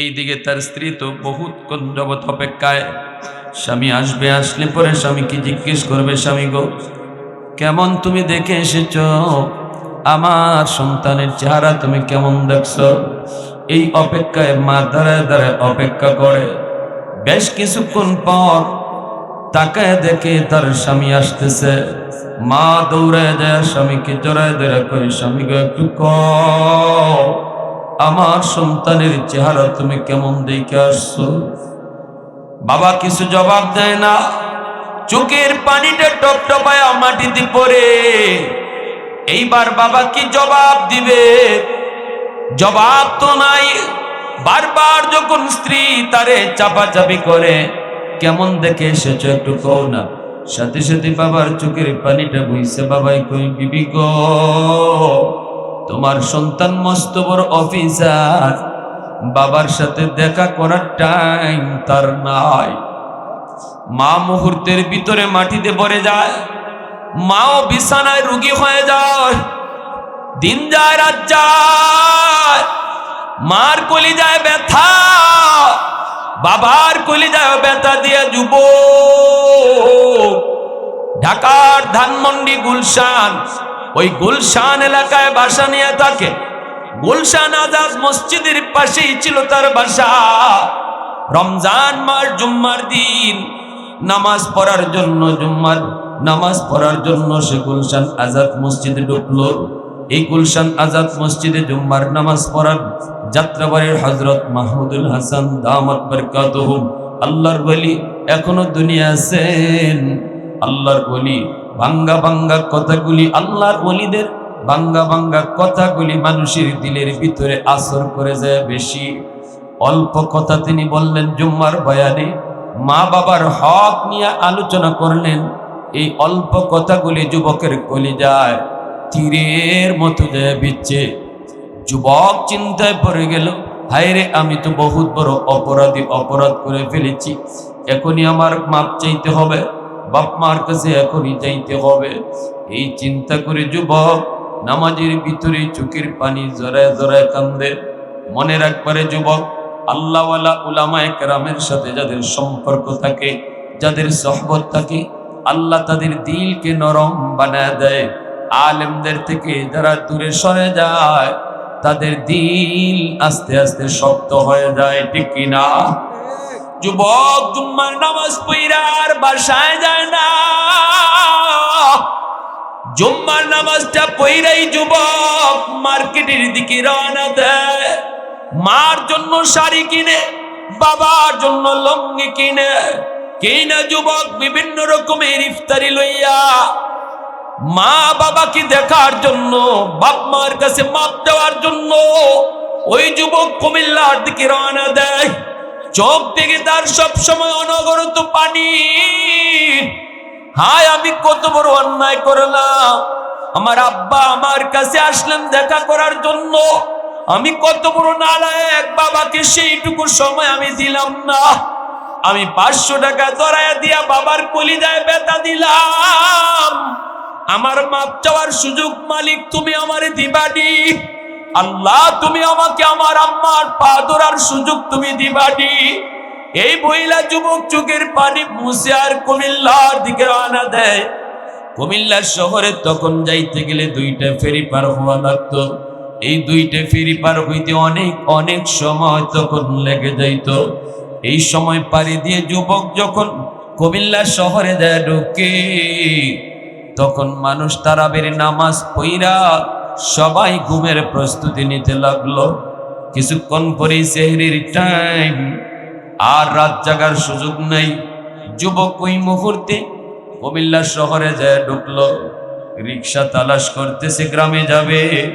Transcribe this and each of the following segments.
এইদিকে তার স্ত্রী তো বহুত কোন অপেক্ষায়। স্বামী আসবে, আসলে পরে স্বামীকে জিজ্ঞেস করবে স্বামী গো? কেমন তুমি দেখে এসেছ? আমার সন্তানের চেহারা তুমি কেমন দেখছ? এই অপেক্ষায় মা দাঁড়ায় দাঁড়ায় অপেক্ষা করে। বেশ কিছুক্ষণ পর তাকায় দেখে তার স্বামী আসতেছে। মা দৌড়ায় যায়, স্বামীকে জড়ায় ধরে করে স্বামীকে একটু ক আমার সন্তানের চেহারা তুমি কেমন দেখে আসছো? বাবা কিছু জবাব দেয় না। চোখের পানিটা টপ টপায় মাটিতে পড়ে। এইবার বাবা কি জবাব দিবে? জবাব তো নাই। বারবার যখন স্ত্রী তারে চাপাচাপি করে, কেমন দেখে এসেছ একটু কও না? সাথে সাথে বাবার চোখের পানিটা বইছে। বাবাই কই বিবি গো তোমার সন্তান মস্ত বড় অফিসার। বাবার সাথে দেখা করার টাইম তার নাই। মা মুহূর্তের ভিতরে মাটিতে পড়ে যায়। মাও বিছানায় রুগী হয়ে যায়। দিন যায়, রাত যায়। মার কলি যায় ব্যথা। বাবার কলি যায় ব্যথা দিয়ে যুব। ঢাকার ধানমন্ডি গুলশান ওই গুলশান এলাকায় বাসা নিয়ে থাকে। গুলশান আজাদ মসজিদের পাশেই ছিল তার বাসা। রমজান মাস, জুম্মার দিন। নামাজ পড়ার জন্য জুম্মার, নামাজ পড়ার জন্য সে গুলশান আজাদ মসজিদে ঢুকলো। এই গুলশান আজাদ মসজিদে জুম্মার নামাজ পড়ার যাত্রাবাড়ির হজরত মাহমুদুল হাসান দামাত বরকাতুহুম আল্লাহর বলি, এখনও দুনিয়া আছেন। আল্লাহর বলি ভাঙ্গা ভাঙ্গা কথাগুলি আল্লাহর বলিদের ভাঙ্গা ভাঙ্গা কথাগুলি মানুষের দিলের ভিতরে আসর করে যায় বেশি। অল্প কথা তিনি বললেন, জুম্মার বয়ানে মা বাবার হক নিয়ে আলোচনা করলেন। এই অল্প কথাগুলি যুবকের কলি যায় তীরের মতো যায় বিচ্ছে। যুবক চিন্তায় পড়ে গেল হায়রে আমি তো বহুত বড় অপরাধী, অপরাধ করে ফেলেছি। এখনই আমার মাপ চাইতে হবে। বাপ মার কাছে এখনই চাইতে হবে। এই চিন্তা করে যুবক নামাজের ভিতরে চোখের পানি জড়ায় জড়ায় কান্দে। মনে রাখবারে যুবক, আল্লাহওয়ালা উলামায়ে কেরামের সাথে যাদের সম্পর্ক থাকে, যাদের সহবত থাকে, আল্লাহ তাদের দিলকে নরম বানায় দেয়। আলেমদের থেকে যারা দূরে সরে যায়, তাদের দিল আস্তে আস্তে শক্ত হয়ে যায়, ঠিক কিনা? যুবক জুম্মার নামাজ পইরা আর বাসায় যায় না। জুম্মার নামাজটা পইরাই যুবক মার্কেটের দিকে রওনা দেয়। মার জন্য শাড়ি কিনে, বাবার জন্য লঙ্গি কিনে। কিনে যুবক বিভিন্ন রকমের ইফতারি লইয়া। মা বাবাকে দেখার জন্য, বাপ মার কাছে মাপ দেওয়ার জন্য ওই যুবক কুমিল্লার দিকে রওনা দেয়। চোখ থেকে তার সব সময় অনগরত পানি। হায়, আমি কত বড় অন্যায় করলাম। আমার আব্বা আমার কাছে আসলেন দেখা করার জন্য। আমি কত বড় নালায়ক বাবাকে সেইটুকু সময় আমি দিলাম না। আমি পাঁচশো টাকা দরায়া দিয়া বাবার কলিদায় বেতা দিলাম। আমার মাপ চাওয়ার সুযোগ মালিক, তুমি আমারে দিবানি। আল্লাহ, তুমি আমাকে আমার আম্মার পা ধরার সুযোগ তুমি দিবানি এই মহিলা যুবক চোখের পানি মুছে আর কুমিল্লার দিকে রওনা দেয়। কুমিল্লার শহরে তখন যাইতে গেলে দুইটা ফেরি পার হওয়া লাগতো। এই দুইটা ফেরি পার হইতে অনেক অনেক সময় তখন লেগে যাইত। এই সময় পাড়ি দিয়ে যুবক যখন কুমিল্লা শহরে যায় ঢুকে, তখন মানুষ তারাবের নামাজ পইরা সবাই ঘুমের প্রস্তুতি নিতে লাগল। কিছুক্ষণ পরেই সেহরির টাইম আর রাত জাগার সুযোগ নেই। যুবক ওই মুহূর্তে কুমিল্লা শহরে যায় ঢুকলো। রিক্সা তালাশ করতেছে, গ্রামে যাবে।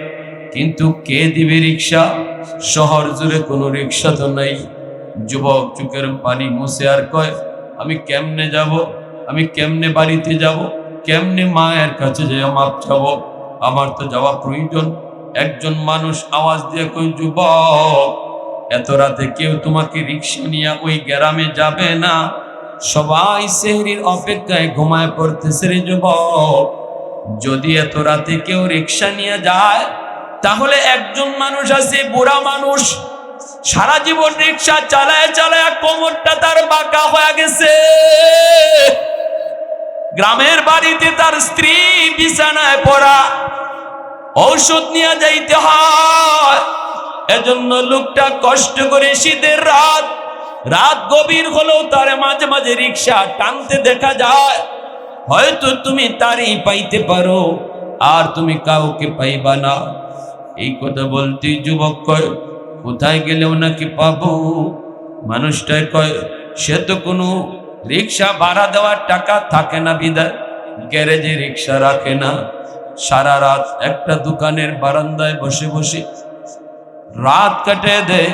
কিন্তু কে দিবে রিক্সা শহর জুড়ে কোনো রিক্সা তো নেই। যুবক চুকের পানি মুছে আর কয়, আমি কেমনে যাব? আমি কেমনে বাড়িতে যাব? কেমনে মায়ের কাছে যে মাপ চাবো? আমার তো যাওয়া প্রয়োজন। একজন মানুষ আওয়াজ দিয়ে কই যুবক, এত রাতে কেউ তোমাকে রিক্সা নিয়ে ওই গ্রামে যাবে না? সবাই সেহরির অপেক্ষায় ঘুমায় পড়তেছে রে যুবক। যদি এত রাতে কেউ রিক্সা নিয়ে যায়, তাহলে একজন মানুষ আছে, বুড়া মানুষ। সারা জীবন রিক্সা চালায় চালায় কোমরটা তার বাঁকা হয়ে গেছে। গ্রামের বাড়িতে তার স্ত্রী বিছানায় পড়া। ঔষধ নিয়ে যাইতে হয়। এজন্য লোকটা কষ্ট করে শীতের রাত রাত গভীর হলেও তার মাঝে মাঝে রিক্সা টানতে দেখা যায়। হয়তো তুমি তারই পাইতে পারো, আর তুমি কাউকে পাইবা না। এই কথা বলতে যুবক কয়, কোথায় গেলেও নাকি পাবো? মানুষটাই কয়, সে তো কোনো রিক্সা ভাড়া দেওয়ার টাকা থাকে না বিদায়। গ্যারেজে রিক্সা রাখে না। সারা রাত একটা দোকানের বারান্দায় বসে বসে রাত কাটে দেয়।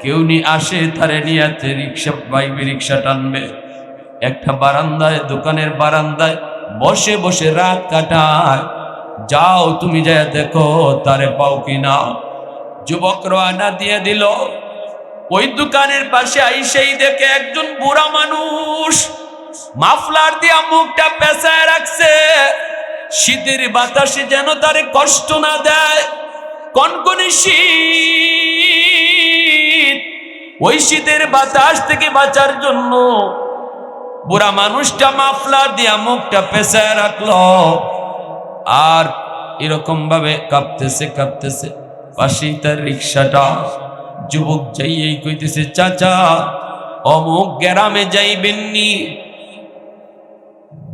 কেউ নি আসে, তারে নিয়াতে রিক্সা বাইবে রিক্সা টানবে। একটা বারান্দায়, দোকানের বারান্দায় বসে বসে রাত কাটায়। যাও তুমি যায় দেখো, তারে পাও কি কিনা। যুবক রানা দিয়ে দিল। ওই দোকানের পাশে আইসেই দেখে একজন বুড়া মানুষ মাফলার দিয়া মুখটা পেঁচায় রাখছে। শীতের বাতাসে যেন তারে কষ্ট না দেয়। কনকনে শীত, ওই শীতের বাতাস থেকে বাঁচার জন্য বুড়া মানুষটা মাফলার দিয়া মুখটা পেঁচায় রাখল। আর এরকম ভাবে কাঁপতেছে কাঁপতেছে। পাশেই তার রিক্সাটা। যুবক যাইয়েই কইতেছে, চাচা, অমুক গ্রামে যাইবেননি।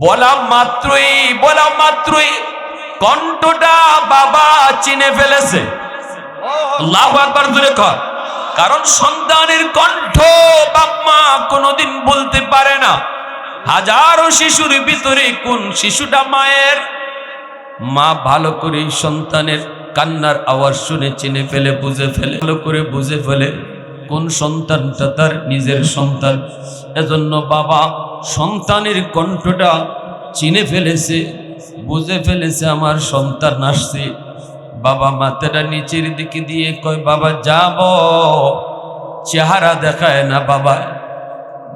বলা মাত্রই বলা মাত্রই, কণ্ঠটা বাবা চিনে ফেলেছে। কারণ সন্তানের কণ্ঠ বাপমা কোনোদিন বলতে পারে না। হাজারো শিশুর ভিতরে কোন শিশুটা মায়ের? মা ভালো করে সন্তানের কান্নার আওয়াজ শুনে চিনে ফেলে, বুঝে ফেলে, ভালো করে বুঝে ফেলে কোন সন্তানটা তার নিজের সন্তান। এজন্য বাবা সন্তানের কণ্ঠটা চিনে ফেলেছে, বুঝে ফেলেছে, আমার সন্তান আসছে। বাবা মাথাটা নিচের দিকে দিয়ে কয়, বাবা, যাব। চেহারা দেখায় না বাবা।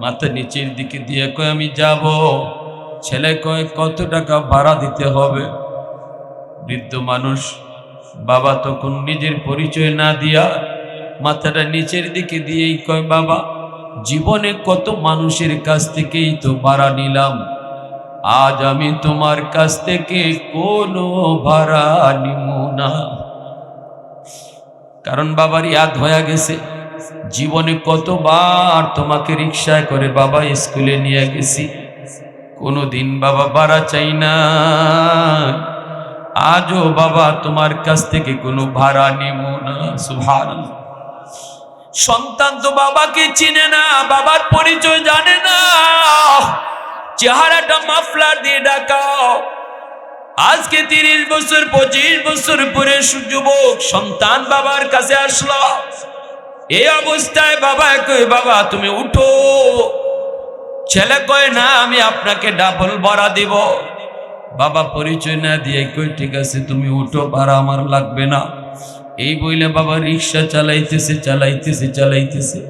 মাথা নিচের দিকে দিয়ে কয়, আমি যাব। ছেলে কয়, কত টাকা ভাড়া দিতে হবে? বৃদ্ধ মানুষ বাবা তখন নিজের পরিচয় না দিয়া মাথাটা নিচের দিকে দিয়েই কয়, বাবা, জীবনে কত মানুষের কাছ থেকেই তো ভাড়া নিলাম। আজ আমি তোমার কাছ থেকে কোনো ভাড়া নিব না। কারণ বাবার ইয়াদ হয়ে গেছে। জীবনে কতবার তোমাকে রিক্সায় করে বাবা স্কুলে নিয়ে গেছি। কোনো দিন বাবা ভাড়া চাই না। আজও বাবা তোমার কাছ থেকে কোনো ভাড়া নিব না সুভান সন্তান তো বাবাকে চিনে না, বাবার পরিচয় জানে না। চেহারাটা মাফলার দিয়ে ডাকাও আজকে তিরিশ বছর, পঁচিশ বছর পরে যুবক সন্তান বাবার কাছে আসলো। এই অবস্থায় বাবা কই বাবা, তুমি উঠো। ছেলে কয়, না, আমি আপনাকে ডাবল ভাড়া দিব। বাবা পরিচয় না দিয়ে কই, ঠিক আছে, তুমি উঠো, ভাড়া আমার লাগবে না। এই বইলে বাবা রিক্সা চালাইতেছে চালাইতেছে চালাইতেছে।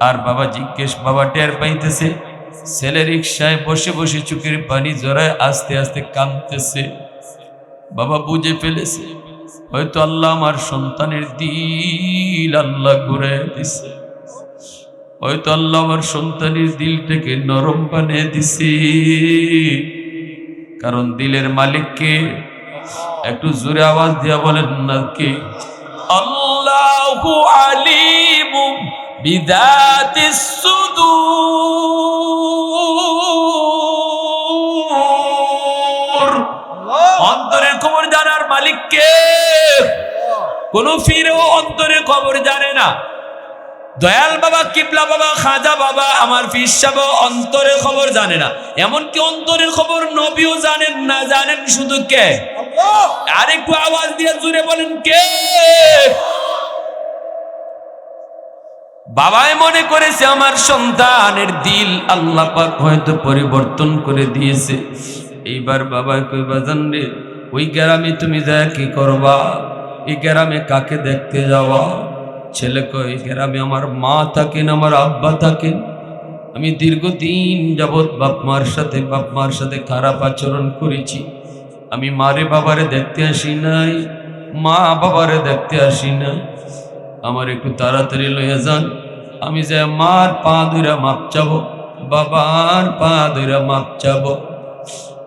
আর বাবা জিজ্ঞেস, বাবা, টের পাইতেছে? ছেলে রিক্সায় বসে বসে চোখের পানি জড়ায় আস্তে আস্তে কাঁদতেছে। বাবা বুঝে ফেলেছে, হয়তো আল্লাহ আমার সন্তানের দিল আল্লাহ ঘুরে দিছে। হয়তো আল্লাহ আমার সন্তানের দিলটাকে নরম বানিয়ে দিছে। কারণ দিলের মালিককে একটু জোরে আওয়াজ দিয়া বলেন না কে? আল্লাহু আলিমু বিদাতিস সুদূর। অন্তরের খবর জানার মালিক কে কোন ফিরেও অন্তরের খবর জানে না। দয়াল বাবা কিবলা বাবা খাজা বাবা আমার ফিসাব অন্তরের খবর জানে না। এমনকি অন্তরের খবর নবীও জানেন না জানেন শুধু কে? আর একটু আওয়াজ দিয়ে জুড়ে বলেন কে? বাবাই মনে করেছে আমার সন্তানের দিল আল্লাহ পাক হয়তো পরিবর্তন করে দিয়েছে। এইবার বাবা কইবা জান রে ওই গ্রামে তুমি যা কি করবা? এই গ্রামে কাকে দেখতে যাওয়া? ছেলে কই গ্রামে আমার মা থাকেন, আমার আব্বা থাকেন। আমি দীর্ঘদিন যাবৎ বাপ মার সাথে, বাপ মার সাথে খারাপ আচরণ করেছি। আমি মারে বাবারে দেখতে আসি নাই, মা বাবারে দেখতে আসি না আমার একটু তাড়াতাড়ি লইয়া যান। আমি যে মার পা ধরে মাপ চাবো, বাবার পা ধরে মাপ চাবো।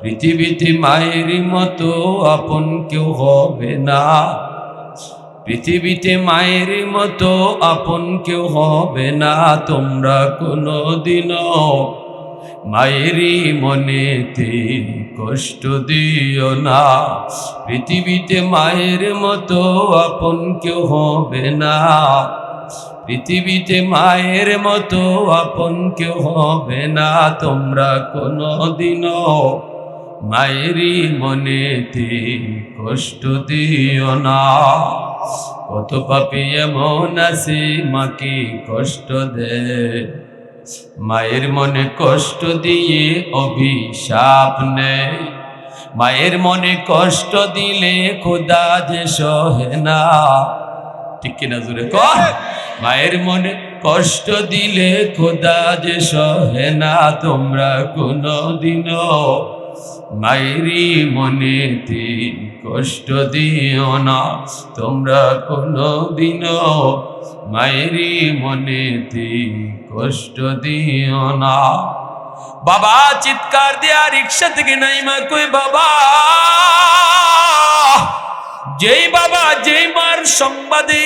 পৃথিবীতে মায়ের মতো আপন কেউ হবে না। পৃথিবীতে মায়ের মতো আপন কেউ হবে না, তোমরা কোনো দিনও মায়েরই মনেতে কষ্ট দিও না। পৃথিবীতে মায়ের মতো আপন কেউ হবে না, পৃথিবীতে মায়ের মতো আপন কেউ হবে না, তোমরা কোনো দিনও মায়েরই মনেতে কষ্ট দিও না। কত পাপি এমন আছে মাকে কষ্ট দেয় মায়ের মনে কষ্ট দিয়ে অভিশাপ নেয় মায়ের মনে কষ্ট দিলে খোদা যে সহে না। ঠিক কিনা জুড়ে কর মায়ের মনে কষ্ট দিলে খোদা যে সহে না। তোমরা কোনো দিনও মায়েরই মনেতে কষ্ট দিও না, তোমরা কোনো দিনও মায়েরই মনেতে কষ্ট দিও না। বাবা, চিৎকার দেয়া রিক্সা থেকে নাই মা কই বাবা? যেই বাবা, যেই মার সংবাদে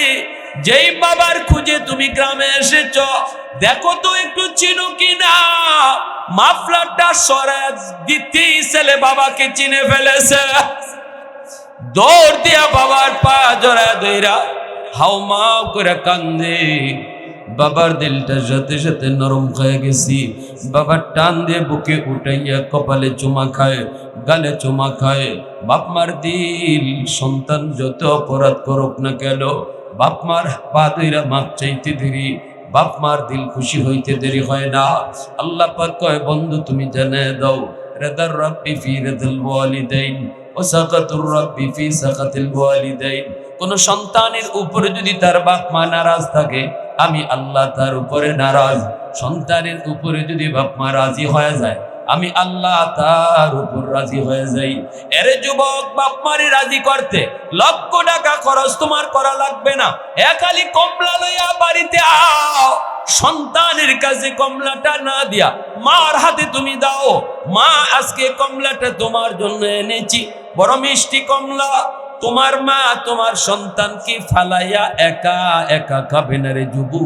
যেই বাবার খুঁজে তুমি গ্রামে এসেছ, দেখো তো একটু চিনো কিনা। মাফলারটা সরাজ দিতেই ছেলে বাবাকে চিনে ফেলেছে। দৌড় দিয়া বাবার পা জড়া হাও মাও করে কান্দে। বাবার দিলটা সাথে সাথে নরম হয়ে গেছি। বাবার টান দিয়ে বুকে উঠাইয়া কপালে চুমা খায়, গালে চুমা খায়। বাপ মার দিল, সন্তান যত অপরাধ করুক না কেন বাপ মার পা দইরা মাপ চাইতে দেরি, বাপ মার দিল খুশি হইতে দেরি হয় না। আল্লাহ পাক কয়, বন্ধু, তুমি জানে দাও, রেদার রাব্বি ফি রেদাল ওয়ালিদাইন ও সাকাতুর রাব্বি ফি সাকাতিল ওয়ালিদাইন। কোন সন্তানের উপরে যদি তার বাপ মা নারাজ থাকে, আমি আল্লাহ তার উপরে নারাজ। সন্তানের উপরে যদি বাপ মা রাজি হয়ে যায় আমি আল্লাহ তার উপর রাজি হয়ে যাই। এরে যুবক, বাপ মারে রাজি করতে। লক্ষ টাকা খরচ তোমার করা লাগবে না। একালি কমলা লইয়া বাড়িতে আও। সন্তানের কাছে কমলাটা না দিয়া মার হাতে তুমি দাও। মা, আজকে কমলাটা তোমার জন্য এনেছি। বড় মিষ্টি কমলা। তোমার মা, তোমার সন্তানকে ফালাইয়া একা একা খাবে না রে যুবু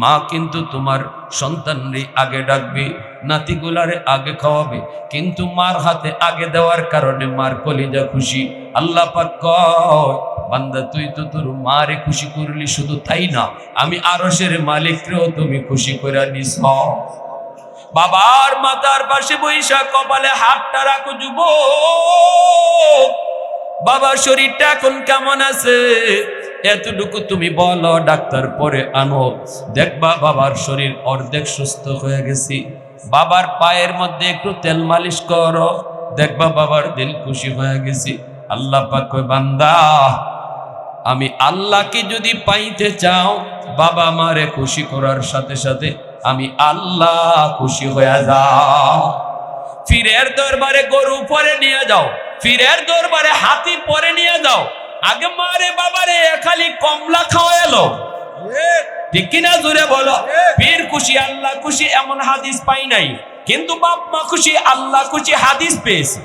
মা কিন্তু তোমার সন্তানরে আগে ডাকবে, নাতিগুলারে আগে খাওয়াবে। কিন্তু মার হাতে আগে দেওয়ার কারণে মার কলিজা খুশি। আল্লাহ পাক কয়, বান্দা, তুই তো তোর মারে খুশি করলি, শুধু তাই না, আমি আরসের মালিকরেও তুমি খুশি করে নিস বাবার মাতার পাশে বৈশা কপালে হাতটা রাখো যুব বাবার শরীরটা এখন কেমন আছে? এতটুকু তুমি বলো, ডাক্তার পরে আনো। দেখবা বাবার শরীর অর্ধেক সুস্থ হয়ে গেছি। বাবার পায়ের মধ্যে একটু তেল মালিশ করো। দেখবা বাবার দিল খুশি হয়ে গেছি। আল্লাহ পাক বান্দা, আমি আল্লাহকে যদি পাইতে চাও, বাবা মারে খুশি করার সাথে সাথে আমি আল্লাহ খুশি হয়ে যাও। ফিরের দরবারে গরু পরে নিয়ে যাও। ফিরের দরবারে হাতি পরে নিয়ে যাও। আগে মারে বাবারে খালি কমলা খাওয়া এলো ঠিক কিনা জুড়ে বলো? পীর খুশি, আল্লাহ খুশি এমন হাদিস পাই নাই। কিন্তু বাপ মা খুশি, আল্লাহ খুশি হাদিস পেয়েছি।